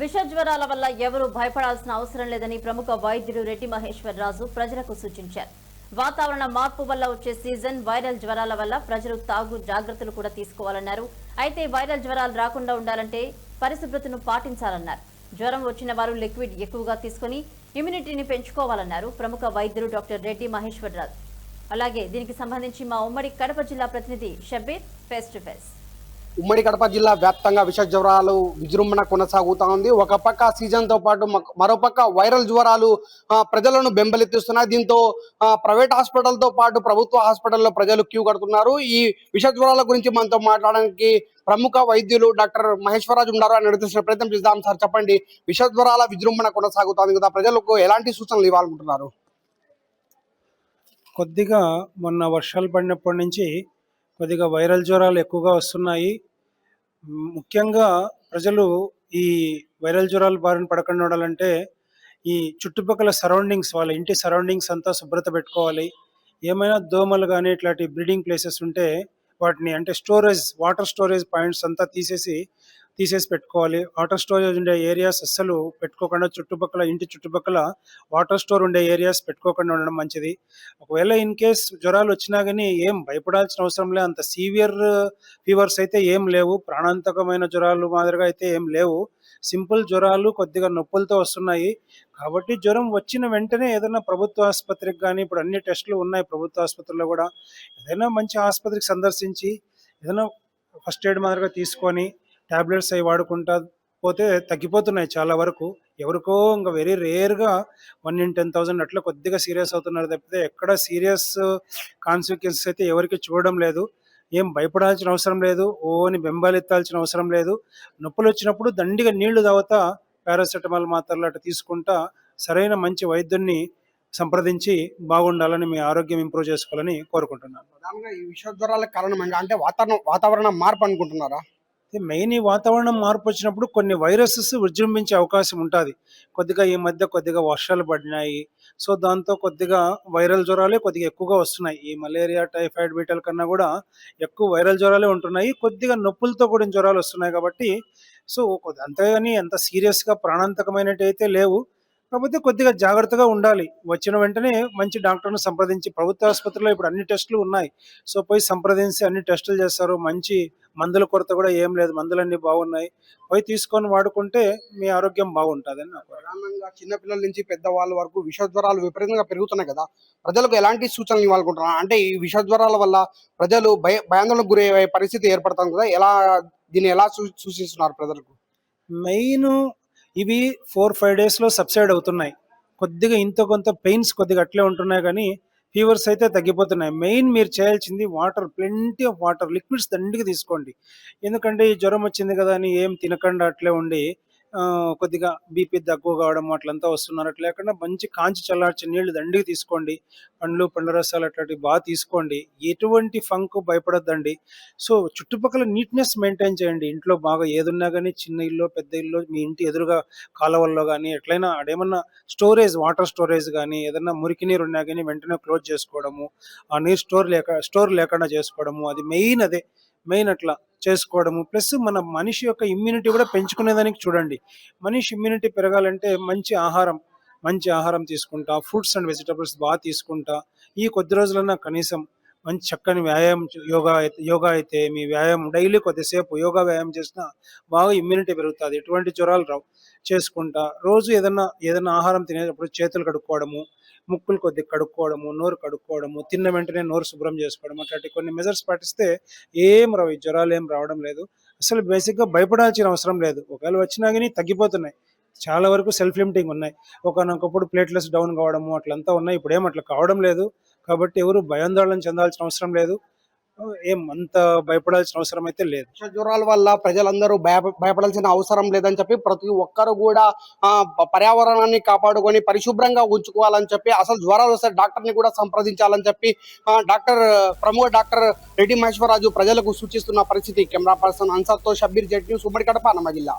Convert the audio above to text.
విష జ్వరాల వల్ల ఎవరూ భయపడాల్సిన అవసరం లేదని ప్రముఖ వైద్యుడు రెడ్డి మహేశ్వర్ రాజు ప్రజలకు సూచించారు. వాతావరణ మార్పు వల్ల వచ్చే సీజన్ వైరల్ జ్వరాల వల్ల ప్రజలు తాగు జాగ్రత్తలు కూడా తీసుకోవాలన్నారు. అయితే వైరల్ జ్వరాలు రాకుండా ఉండాలంటే పరిశుభ్రతను పాటించాలన్నారు. జ్వరం వచ్చిన వారు లిక్విడ్ ఎక్కువగా తీసుకుని ఇమ్యూనిటీని పెంచుకోవాలన్నారు ప్రముఖ వైద్యుడు డాక్టర్ రెడ్డి మహేశ్వర్ రాజు అలాగే దీనికి సంబంధించి మా ఉమ్మడి కడప జిల్లా ప్రతినిధి షబీర్ ఫేస్ టు ఫేస్. ఉమ్మడి కడప జిల్లా వ్యాప్తంగా విష జ్వరాలు విజృంభణ కొనసాగుతా ఉంది. ఒక పక్క సీజన్తో పాటు మరోపక్క వైరల్ జ్వరాలు ప్రజలను బెంబలెత్తిస్తున్నాయి దీంతో ప్రైవేట్ హాస్పిటల్తో పాటు ప్రభుత్వ హాస్పిటల్లో ప్రజలు క్యూ కడుతున్నారు. ఈ విష జ్వరాల గురించి మనతో మాట్లాడడానికి ప్రముఖ వైద్యులు డాక్టర్ మహేశ్వరరాజు ఉన్నారు. అని నిర్దేశించిన ప్రయత్నం చేద్దాం. సార్ చెప్పండి. విష జ్వరాల విజృంభణ కొనసాగుతుంది కదా. ప్రజలకు ఎలాంటి సూచనలు ఇవ్వాలనుకుంటున్నారు? కొద్దిగా మొన్న వర్షాలు పడినప్పటి నుంచి కొద్దిగా వైరల్ జ్వరాలు ఎక్కువగా వస్తున్నాయి. ముఖ్యంగా ప్రజలు ఈ వైరల్ జ్వరాలు బారిన పడకుండా ఉండాలంటే ఈ చుట్టుపక్కల సరౌండింగ్స్ వాళ్ళ ఇంటి సరౌండింగ్స్ అంతా శుభ్రత పెట్టుకోవాలి. ఏమైనా దోమలు కానీ ఇట్లాంటి బ్రీడింగ్ ప్లేసెస్ ఉంటే వాటిని అంటే స్టోరేజ్ వాటర్ స్టోరేజ్ పాయింట్స్ అంతా తీసేసి తీసేసి పెట్టుకోవాలి. వాటర్ స్టోరేజ్ ఉండే ఏరియాస్ అస్సలు పెట్టుకోకుండా చుట్టుపక్కల ఇంటి చుట్టుపక్కల వాటర్ స్టోర్ ఉండే ఏరియాస్ పెట్టుకోకుండా ఉండడం మంచిది. ఒకవేళ ఇన్ కేస్ జ్వరాలు వచ్చినా కానీ ఏం భయపడాల్సిన అవసరం లేదు అంత సీవియర్ ఫీవర్స్ అయితే ఏం లేవు. ప్రాణాంతకమైన జ్వరాలు మాదిరిగా అయితే ఏం లేవు. సింపుల్ జ్వరాలు కొద్దిగా నొప్పులతో వస్తున్నాయి. కాబట్టి జ్వరం వచ్చిన వెంటనే ఏదైనా ప్రభుత్వ ఆసుపత్రికి కానీ ఇప్పుడు అన్ని టెస్టులు ఉన్నాయి ప్రభుత్వ ఆసుపత్రిలో కూడా. ఏదైనా మంచి ఆసుపత్రికి సందర్శించి ఏదైనా ఫస్ట్ ఎయిడ్ మాదిరిగా తీసుకొని టాబ్లెట్స్ అవి వాడుకుంటా పోతే తగ్గిపోతున్నాయి చాలా వరకు. ఎవరికో ఇంకా వెరీ రేర్గా వన్ ఇన్ టెన్ థౌసండ్ అట్లా కొద్దిగా సీరియస్ అవుతున్నారు తప్పితే ఎక్కడ సీరియస్ కాన్సిక్వెన్సెస్ అయితే ఎవరికి చూడడం లేదు. ఏం భయపడాల్సిన అవసరం లేదు. ఓని బెంబాలెత్తాల్సిన అవసరం లేదు. నొప్పులు వచ్చినప్పుడు దండిగా నీళ్ళు తాగుతా పారాసెటమాల్ మాత్రలు అట్లా తీసుకుంటా సరైన మంచి వైద్యున్ని సంప్రదించి బాగుండాలని మీ ఆరోగ్యం ఇంప్రూవ్ చేసుకోవాలని కోరుకుంటున్నాను. ప్రధానంగా ఈ విష కారణం అంటే వాతావరణం వాతావరణ మార్పు అనుకుంటున్నారా? మెయిన్ ఈ వాతావరణం మార్పు వచ్చినప్పుడు కొన్ని వైరసెస్ విజృంభించే అవకాశం ఉంటుంది. కొద్దిగా ఈ మధ్య కొద్దిగా వర్షాలు పడినాయి. సో దాంతో కొద్దిగా వైరల్ జ్వరాలే కొద్దిగా ఎక్కువగా వస్తున్నాయి. ఈ మలేరియా టైఫాయిడ్ బీటల్ కన్నా కూడా ఎక్కువ వైరల్ జ్వరాలే ఉంటున్నాయి. కొద్దిగా నొప్పులతో కూడిన జ్వరాలు వస్తున్నాయి కాబట్టి సో కొద్ది- అంతేగాని ఎంత సీరియస్గా ప్రాణాంతకమైనట్టు అయితే లేవు. కాకపోతే కొద్దిగా జాగ్రత్తగా ఉండాలి. వచ్చిన వెంటనే మంచి డాక్టర్ను సంప్రదించి ప్రభుత్వ ఆసుపత్రిలో ఇప్పుడు అన్ని టెస్టులు ఉన్నాయి. సో పోయి సంప్రదించి అన్ని టెస్టులు చేస్తారు. మంచి మందుల కొరత కూడా ఏం లేదు. మందులన్నీ బాగున్నాయి. పోయి తీసుకొని వాడుకుంటే మీ ఆరోగ్యం బాగుంటుందని నాకు ప్రధానంగా చిన్నపిల్లల నుంచి పెద్దవాళ్ళ వరకు విష జ్వరాలు విపరీతంగా పెరుగుతున్నాయి కదా. ప్రజలకు ఎలాంటి సూచనలు ఇవ్వాలనుకుంటున్నారు? అంటే ఈ విష జ్వరాల వల్ల ప్రజలు భయ భయాందోళనకు గురయ్యే పరిస్థితి ఏర్పడుతుంది కదా. ఎలా దీన్ని ఎలా సూచిస్తున్నారు ప్రజలకు? మెయిన్ ఇవి ఫోర్ ఫైవ్ డేస్లో సబ్సైడ్ అవుతున్నాయి. కొద్దిగా ఇంత కొంత పెయిన్స్ కొద్దిగా అట్లే ఉంటున్నాయి కానీ ఫీవర్స్ అయితే తగ్గిపోతున్నాయి. మెయిన్ మీరు చేయాల్సింది water plenty of water liquids దండిగా తీసుకోండి. ఎందుకంటే ఈ జ్వరం వచ్చింది కదా అని ఏం తినకుండా అట్లే ఉండి కొద్దిగా బీపీ తక్కువ కావడం అట్లంతా వస్తున్నారు. అట్లా లేకుండా మంచి కాంచి చల్లార్చి నీళ్ళు దండికి తీసుకోండి. పండ్లు పండ్ల రసాలు అట్లాంటివి బాగా తీసుకోండి. ఎటువంటి ఫంక్ భయపడొద్దండి. సో చుట్టుపక్కల నీట్నెస్ మెయింటైన్ చేయండి. ఇంట్లో బాగా ఏదున్నా కానీ చిన్న ఇల్లు పెద్ద ఇల్లు మీ ఇంటి ఎదురుగా కాలువల్లో కానీ ఎట్లయినా అడేమన్నా స్టోరేజ్ వాటర్ స్టోరేజ్ కానీ ఏదన్నా మురికి నీరు ఉన్నా కానీ వెంటనే క్లోజ్ చేసుకోవడము. ఆ నీరు స్టోర్ లేక స్టోర్ లేకుండా చేసుకోవడము. అది మెయిన్ అదే. మెయిన్ అట్లా చేసుకోవడము. ప్లస్ మన మనిషి యొక్క ఇమ్యూనిటీ కూడా పెంచుకునేదానికి చూడండి. మనిషి ఇమ్యూనిటీ పెరగాలంటే మంచి ఆహారం మంచి ఆహారం తీసుకుంటా ఫ్రూట్స్ అండ్ వెజిటబుల్స్ బాగా తీసుకుంటా. ఈ కొద్ది రోజులన్నా కనీసం మంచి చక్కని వ్యాయామం చే- యోగా అయితే యోగా అయితే మీ వ్యాయామం డైలీ కొద్దిసేపు యోగా వ్యాయామం చేసినా బాగా ఇమ్యూనిటీ పెరుగుతుంది. ఎటువంటి జ్వరాలు రావు. చేసుకుంటా. రోజు ఏదన్నా ఏదన్నా ఆహారం తినేటప్పుడు చేతులు కడుక్కోవడము ముక్కులు కొద్దిగా కడుక్కోవడము నోరు కడుక్కోవడము తిన్న వెంటనే నోరు శుభ్రం చేసుకోవడం అట్లాంటి కొన్ని మెజర్స్ పాటిస్తే ఏం రావు. ఈ జ్వరాలు ఏం రావడం లేదు. అసలు బేసిక్గా భయపడాల్సిన అవసరం లేదు. ఒకవేళ వచ్చినా కానీ తగ్గిపోతున్నాయి. చాలా వరకు సెల్ఫ్ లిమిటింగ్ ఉన్నాయి. ఒకనొకప్పుడు ప్లేట్లెస్ డౌన్ కావడము అట్లంతా ఉన్నాయి. ఇప్పుడు ఏం అట్లా కావడం లేదు. కాబట్టి ఎవరు భయాందోళన చెందాల్సిన అవసరం లేదు. ఏం అంత భయపడాల్సిన అవసరం అయితే లేదు. జ్వరాల వల్ల ప్రజలందరూ భయ భయపడాల్సిన అవసరం లేదని చెప్పి ప్రతి ఒక్కరు కూడా పర్యావరణాన్ని కాపాడుకొని పరిశుభ్రంగా ఉంచుకోవాలని చెప్పి అసలు జ్వరాలు వస్తే డాక్టర్ని కూడా సంప్రదించాలని చెప్పి డాక్టర్ ప్రముఖ డాక్టర్ రెడ్డి మహేశ్వరరాజు ప్రజలకు సూచిస్తున్న పరిస్థితి. కెమెరా పర్సన్ అన్సర్తో షబ్బీర్ జెట్ న్యూస్ ఉమ్మడి కడప అన్నమ జిల్లా.